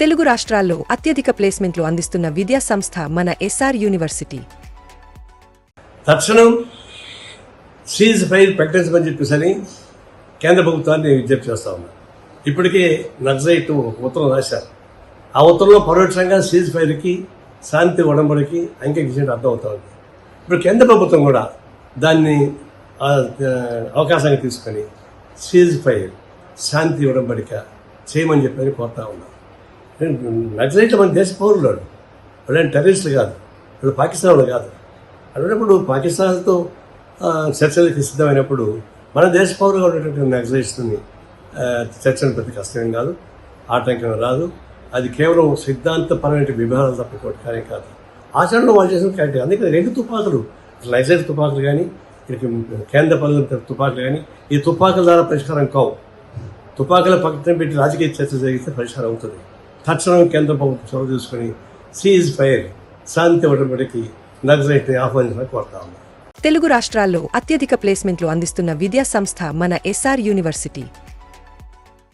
తెలుగు రాష్ట్రాల్లో అత్యధిక ప్లేస్మెంట్లు అందిస్తున్న విద్యా సంస్థ మన ఎస్ఆర్ యూనివర్సిటీ. తక్షణం సీజ్ ఫైల్ ప్రకటించమని చెప్పేసని కేంద్ర ప్రభుత్వాన్ని విజ్ఞప్తి చేస్తా ఉన్నా. ఇప్పటికే నక్సలైట్ ఒక ఉత్తరం రాశారు. ఆ ఉత్తరంలో పరోక్షంగా సీజ్ ఫైల్కి శాంతి ఉడంబడికి అంగీకరించినట్టు అర్థం అవుతా ఉంది. ఇప్పుడు కేంద్ర ప్రభుత్వం కూడా దాన్ని అవకాశంగా అవకాశాన్ని తీసుకొని సీజ్ ఫైల్ శాంతి ఉడంబడిక చేయమని చెప్పని కోరుతా ఉన్నాం. నక్సలైట్లు మన దేశ పౌరులు వాళ్ళు. వాళ్ళేం టెర్రరిస్టులు కాదు. వాళ్ళు పాకిస్తాన్ వాళ్ళు కాదు. అన్నప్పుడు పాకిస్తాన్తో చర్చలకు సిద్ధమైనప్పుడు మన దేశ పౌరులుగా ఉన్నటువంటి నక్సలైట్స్ని చర్చను ప్రతి కష్టమేం కాదు. ఆటంకం రాదు. అది కేవలం సిద్ధాంతపరమైన విభాగాలు తప్ప ఇంకోటి కానీ కాదు. ఆచరణలో వాళ్ళు చేసిన కరెక్ట్ అందుకే రెండు తుపాకులు. నక్సలైట్ తుపాకులు కానీ ఇక్కడికి కేంద్ర పనుల తుపాకులు కానీ ఈ తుపాకుల ద్వారా పరిష్కారం కావు. తుపాకుల పక్కన పెట్టి రాజకీయ చర్చ జరిగితే పరిష్కారం అవుతుంది. తక్షణం కేంద్ర ప్రభుత్వం చొరవ తీసుకుని సీజ్ ఫైర్ శాంతి ఉడబడికి నక్సలైట్ని ఆహ్వానించాలని కోరుతా ఉన్నాను తెలుగు రాష్ట్రాల్లో అత్యధిక ప్లేస్మెంట్లు అందిస్తున్న విద్యా సంస్థ మన ఎస్ఆర్ యూనివర్సిటీ.